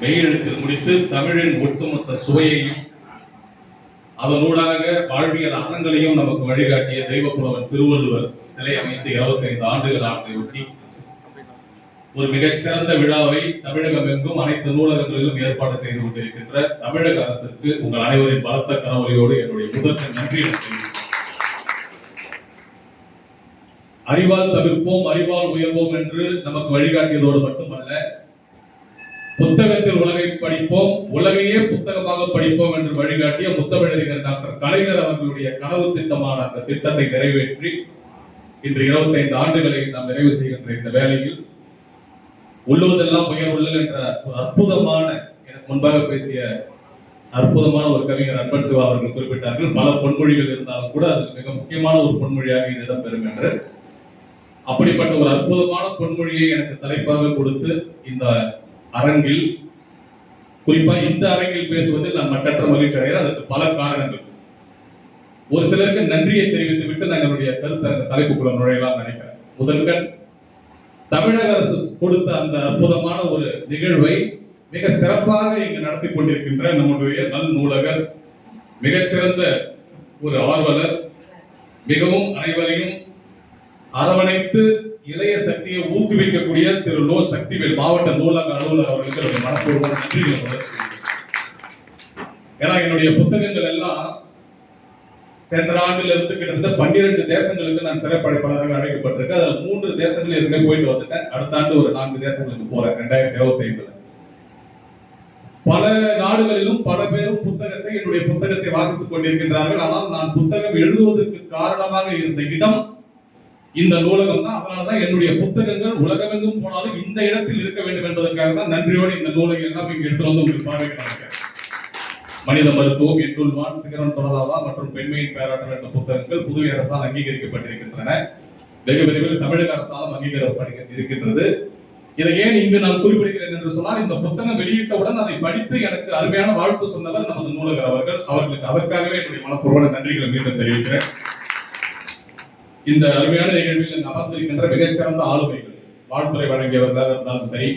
மெய்யெழுத்தில் முடித்து தமிழின் ஒட்டுமொத்த சுவையையும் அதனூடாக வாழ்வியல் அறங்களையும் நமக்கு வழிகாட்டிய தெய்வப்புலவன் திருவள்ளுவர் சிலை அமைத்து 25 ஆண்டுகள் ஆற்றையொட்டி ஒரு மிகச்சிறந்த விழாவை தமிழகம் எங்கும் அனைத்து நூலகங்களிலும் ஏற்பாடு செய்து கொண்டிருக்கின்ற தமிழக அரசுக்கு உங்கள் அனைவரின் பலத்த கனவொலியோடு என்னுடைய முதற்க நன்றி அறிவால் தவிர்ப்போம் அறிவால் உயர்வோம் என்று நமக்கு வழிகாட்டியதோடு மட்டுமல்ல புத்தகத்தில் உலகை படிப்போம் உலகையே புத்தகமாக படிப்போம் என்று வழிகாட்டிய முத்தமிழறிஞர் டாக்டர் கலைஞர் அவர்களுடைய கனவு திட்டமான அந்த திட்டத்தை நிறைவேற்றி இன்று 25 ஆண்டுகளை நாம் நிறைவு செய்கின்ற இந்த வேளையில் உள்ளுவதெல்லாம் உயர் உள்ளல் என்ற ஒரு அற்புதமான எனக்கு முன்பாக பேசிய அற்புதமான ஒரு கவிஞர் அன்பன் சிவா அவர்கள் குறிப்பிட்டார்கள். பல பொன்மொழிகள் இருந்தாலும் கூட அது மிக முக்கியமான ஒரு பொன்மொழியாக இது இடம்பெறும் என்று. அப்படிப்பட்ட ஒரு அற்புதமான பொன்மொழியை எனக்கு தலைப்பாக கொடுத்து இந்த அரங்கில் குறிப்பா இந்த அரங்கில் பேசுவதில் நான் மட்டற்ற மகிழ்ச்சி அடைகிறேன். அதற்கு பல காரணங்கள். ஒரு சிலருக்கு நன்றியை தெரிவித்து விட்டு நான் என்னுடைய கருத்தரங்க தலைப்புக்குள்ள நுழையலாம் நினைக்கிறேன். முதல்கள் தமிழக அரசு கொடுத்த அந்த அற்புதமான ஒரு நிகழ்வை மிக சிறப்பாக இங்கு நடத்தி கொண்டிருக்கின்ற நம்முடைய நல் நூலகர் மிகச்சிறந்த ஒரு ஆர்வலர் மிகவும் அனைவரையும் அரவணைத்து இளைய சக்தியை ஊக்குவிக்கக்கூடிய திரு லோ சக்திவேல் மாவட்ட நூலக அலுவலர் அவர்களுக்கு நம்ம மனப்பூர்வமான நன்றிகளை ஏன்னா என்னுடைய புத்தகங்கள் எல்லாம் சென்ற ஆண்டுல இருந்து கிட்டத்தட்ட பன்னிரண்டு தேசங்களுக்கு நான் சிறப்படைப்பாளராக அழைக்கப்பட்டிருக்கேன் அதில் மூன்று தேசங்கள் இருக்க போயிட்டு வந்துட்டேன். அடுத்த ஆண்டு ஒரு நான்கு தேசங்களுக்கு போறேன் ரெண்டாயிரத்தி இருபத்தி ஐந்துல பல நாடுகளிலும் பல பேரும் புத்தகத்தை என்னுடைய புத்தகத்தை வாசித்துக் கொண்டிருக்கின்றார்கள். ஆனால் நான் புத்தகம் எழுதுவதற்கு காரணமாக இருந்த இடம் இந்த நூலகம் தான் அதனாலதான் என்னுடைய புத்தகங்கள் உலகமெங்கும் போனாலும் இந்த இடத்தில் இருக்க வேண்டும் என்பதற்காக தான் நன்றியோடு இந்த நூலகம் எல்லாம் இங்கே எடுத்து வந்து உங்களுக்கு பார்வைக்கு மனித மருத்துவம் எட்டுள்வான் சிகரன் தொடராவா மற்றும் பெண்மையின் பேராற்றல் என்ற புத்தகங்கள் புதுவை அரசால் அங்கீகரிக்கப்பட்டிருக்கின்றன. வெகு விரைவில் தமிழக அரசாலும் அங்கீகரிக்கப்பட்டு இருக்கின்றது. இதை ஏன் இங்கு நான் குறிப்பிடுகிறேன் என்று சொன்னால் இந்த புத்தகம் வெளியிட்டவுடன் அதை படித்து எனக்கு அருமையான வாழ்த்து சொன்னவர் நமது நூலகர் அவர்கள். அவர்களுக்கு அதற்காகவே என்னுடைய மனப்பூர்வமான நன்றிகளை மீண்டும் தெரிவிக்கிறேன். இந்த அருமையான நிகழ்வில் அமர்ந்திருக்கின்ற மிகச்சிறந்த ஆளுமைகள் வாழ்த்துறை வழங்கியவர்களாக இருந்தாலும் சரி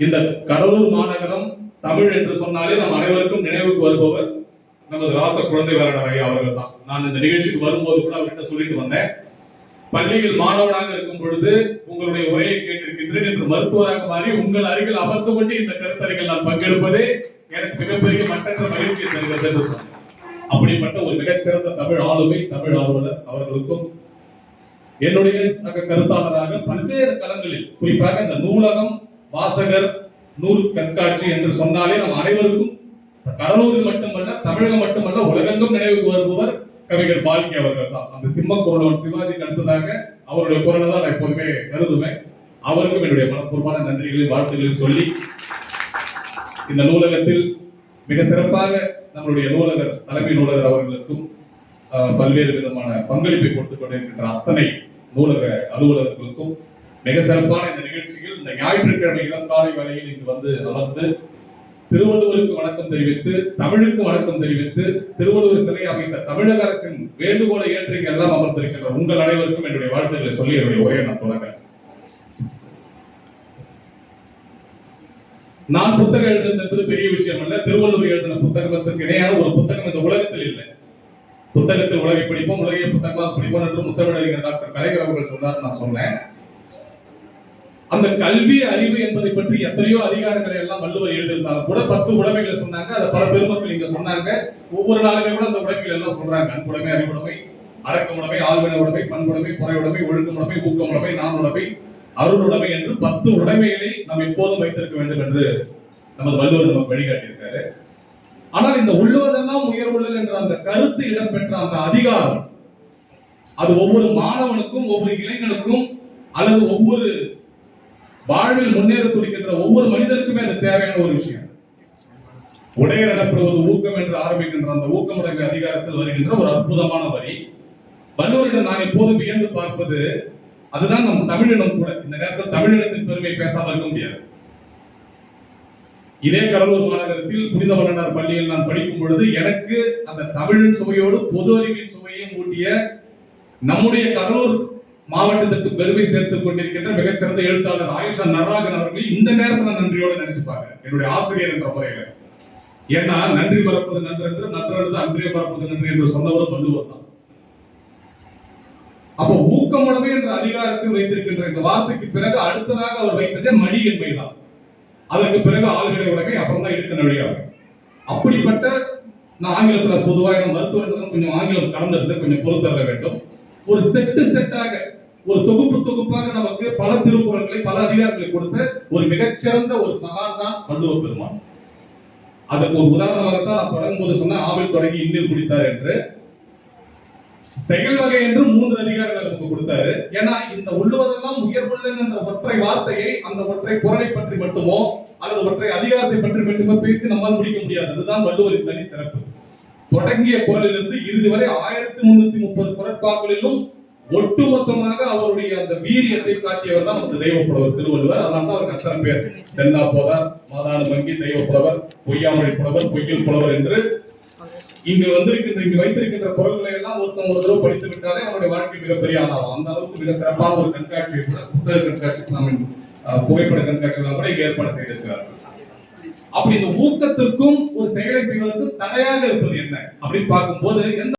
இந்த கடலூர் மாநகரம் தமிழ் என்று சொன்னாலே நம் அனைவருக்கும் நினைவுக்கு வருபவர் நமது ராச குழந்தை வேலனர் அவர்கள் தான். நான் இந்த நிகழ்ச்சிக்கு வரும்போது கூட அவர்கிட்ட சொல்லிட்டு வந்தேன். பள்ளியில் மாணவனாக இருக்கும் பொழுது உங்களுடைய உரையை கேட்டிருக்கின்றேன் என்று மருத்துவராக மாறி உங்கள் அருகில் அமர்ந்து கொண்டு இந்த கருத்தரைகள் நான் பங்கெடுப்பதே எனக்கு மிகப்பெரிய மட்டற்ற மகிழ்ச்சியை தருகிறது என்று சொன்னேன். அப்படிப்பட்ட ஒரு மிகச்சிறந்த தமிழ் ஆளுமை தமிழ் ஆர்வலர் அவர்களுக்கும் என்னுடைய சக கருத்தாளராக பல்வேறு தளங்களில் குறிப்பாக இந்த நூலகம் வாசகர் நூல் கண்காட்சி என்று சொன்னாலே நம் அனைவருக்கும் கடலூரில் மட்டுமல்ல தமிழகம் மட்டுமல்ல உலகெங்கும் நினைவுக்கு வருபவர் கவிஞர் பால்கி அவர்கள் தான். அந்த சிம்ம குரலவன் சிவாஜிக்கு அடுத்ததாக அவருடைய குரலை தான் நான் எப்போதுமே கருதுவேன். அவருக்கும் என்னுடைய மனப்பூர்வமான நன்றிகளையும் வாழ்த்துக்களையும் சொல்லி இந்த நூலகத்தில் மிக சிறப்பாக நம்மளுடைய நூலகர் தலைமை நூலகர் அவர்களுக்கும் பல்வேறு விதமான பங்களிப்பை கொடுத்துக் கொண்டிருக்கின்ற அத்தனை நூலக அலுவலர்களுக்கும் மிக சிறப்பான இந்த நிகழ்ச்சியில் இந்த ஞாயிற்றுக்கிழமை இளங்காலை வேளையில் இங்கு வந்து அமர்ந்து திருவள்ளுவருக்கு வணக்கம் தெரிவித்து தமிழுக்கு வணக்கம் தெரிவித்து திருவள்ளுவர் சிலை அமைத்த தமிழக அரசின் வேண்டுகோளை ஏற்று இங்கு எல்லாம் அமர்ந்திருக்கின்ற உங்கள் அனைவருக்கும் என்னுடைய வாழ்த்துக்களை சொல்லி என்னுடைய உரையை நான் தொடங்குறேன் நான் புத்தகம் எழுதுறது என்பது பெரிய விஷயம் அல்ல திருவள்ளுவர் எழுதின புத்தகத்திற்கு இணையான ஒரு புத்தகம் இந்த உலகத்தில் இல்லை. புத்தகத்தில் உலகை படிப்போம் உலகைய புத்தகமாக படிப்போம் என்று முத்தமிழறிஞர் டாக்டர் கலைஞர் அவர்கள் சொன்னார் நான் சொன்னேன். அந்த கல்வி அறிவு என்பதை பற்றி எத்தனையோ அதிகாரங்களை எல்லாம் வள்ளுவர் எழுதியிருந்தாலும் கூட பத்து உடைமைகளை சொன்னாங்க. அதை பல பெருமக்கள் இங்க சொன்னாங்க. ஒவ்வொரு நாளுமே கூட அந்த உடைமைகள் எல்லாம் சொல்றாங்க. அன்புடைமை அறிவுடைமை அடக்கமுடைமை ஆழ்வின உடைமை பண்புடைமை புறையுடைமை ஒழுக்கமுடைமை ஊக்கமுடைமை நானுடைமை அருளுடைமை என்று பத்து உடைமைகளை நாம் எப்போதும் வைத்திருக்க வேண்டும் என்று நமது வள்ளுவர் நமக்கு வழிகாட்டியிருக்காரு. ஆனால் இந்த உள்ளுவதெல்லாம் உயர்வுள்ளல் என்ற அந்த கருத்து இடம்பெற்ற அந்த அதிகாரம் அது ஒவ்வொரு மாணவனுக்கும் ஒவ்வொரு இளைஞனுக்கும் அல்லது ஒவ்வொரு வாழ்வில் முன்னேற துடிக்கின்ற ஒவ்வொரு மனிதருக்குமே அது தேவையான ஒரு விஷயம். உடையர் எனப்படுவது ஊக்கம் என்று ஆரம்பிக்கின்ற அந்த ஊக்கமுடைமை அதிகாரத்தில் வருகின்ற ஒரு அற்புதமான வரி. வல்லூரிடம் நான் எப்போதும் வியந்து பார்ப்பது அதுதான் நம் தமிழினம் கூட. இந்த நேரத்தில் தமிழினத்தின் பெருமை பேசாமல் இருக்க முடியாது. இதே கடலூர் மாநகரத்தில் புனித வல்லனார் பள்ளியில் நான் படிக்கும் பொழுது எனக்கு அந்த தமிழின் சுவையோடு பொது அறிவின் சுவையும் ஊட்டிய நம்முடைய கடலூர் மாவட்டத்திற்கு பெருமை சேர்த்துக் கொண்டிருக்கின்ற மிகச்சிறந்த எழுத்தாளர் ஆயுஷா நடராஜன் அவர்கள் இந்த நேரத்தில் நான் நன்றியோடு நினைச்சுப்பாங்க என்னுடைய ஆசிரியர் என்ற முறையில. ஏன்னா நன்றி பரப்பது நன்றென்று நன்றெழுது அன்றிய பரப்பது நன்றி என்று சொன்னவர் வள்ளுவர் தான். அப்போ ஊக்கமுடைமை என்ற அதிகாரத்தில் வைத்திருக்கின்ற இந்த வார்த்தைக்கு பிறகு அடுத்ததாக அவர் வைத்ததே மடி என்பதுதான். அதற்கு பிறகு ஆளுநரை உலகை அப்புறம் தான் எடுத்த நழியாகும் அப்படிப்பட்ட நான் ஆங்கிலத்தில் பொதுவாக நம்ம மருத்துவர்கள் கொஞ்சம் ஆங்கிலம் கலந்துருந்து கொஞ்சம் பொறுத்தர வேண்டும். ஒரு செட்டு செட்டாக ஒரு தொகுப்பு தொகுப்பாக நமக்கு பல திருக்குறள்களை பல அதிகாரங்களை கொடுத்த ஒரு மிகச்சிறந்த ஒரு மகான் தான் வள்ளுவ பெருமான். அதுக்கு ஒரு உதாரணமாகத்தான் நான் தொடங்கும் போது சொன்ன ஆவில் தொடங்கி இன்னில் முடித்தார் என்று. செயல் வகை என்று மூன்று அதிகாரங்கள் நமக்கு கொடுத்தாரு. ஏன்னா இந்த உள்ளுவதெல்லாம் உயர்வுள்ளன் என்ற ஒற்றை வார்த்தையை அந்த ஒற்றை குரலை பற்றி மட்டுமோ அல்லது ஒற்றை அதிகாரத்தை பற்றி மட்டுமோ பேசி நம்மால் முடிக்க முடியாது. அதுதான் வள்ளுவரின் தனி சிறப்பு. தொடங்கிய குரலிலிருந்து இறுதி வரை ஆயிரத்தி முன்னூத்தி முப்பது குரட்பாக்களிலும் ஒட்டுமொத்தமாக அவருடைய அந்த வீரியத்தை காட்டியவர் தான் நமக்கு தெய்வப்புலவர் திருவள்ளுவர். அதனால தான் அவருக்கு அத்தனை பேர். சென்னா போதார் மாதான வங்கி தெய்வப்புலவர் பொய்யாமொழி புலவர் பொய்யில் புலவர் என்று இங்கு வந்திருக்கின்ற இங்கு வைத்திருக்கின்ற குரல்களை எல்லாம் ஒருத்தன் ஒரு தடவை படித்து விட்டாலே அவனுடைய வாழ்க்கை மிகப்பெரிய ஆளாகும். அந்த அளவுக்கு மிக சிறப்பான ஒரு கண்காட்சியை கூட புத்தக கண்காட்சி நாம் புகைப்பட கண்காட்சியெல்லாம் கூட ஏற்பாடு செய்திருக்கிறார்கள். அப்படி இந்த ஊக்கத்திற்கும் ஒரு செயலை செய்வதற்கும் தடையாக இருப்பது என்ன? அப்படின்னு பார்க்கும்போது எந்த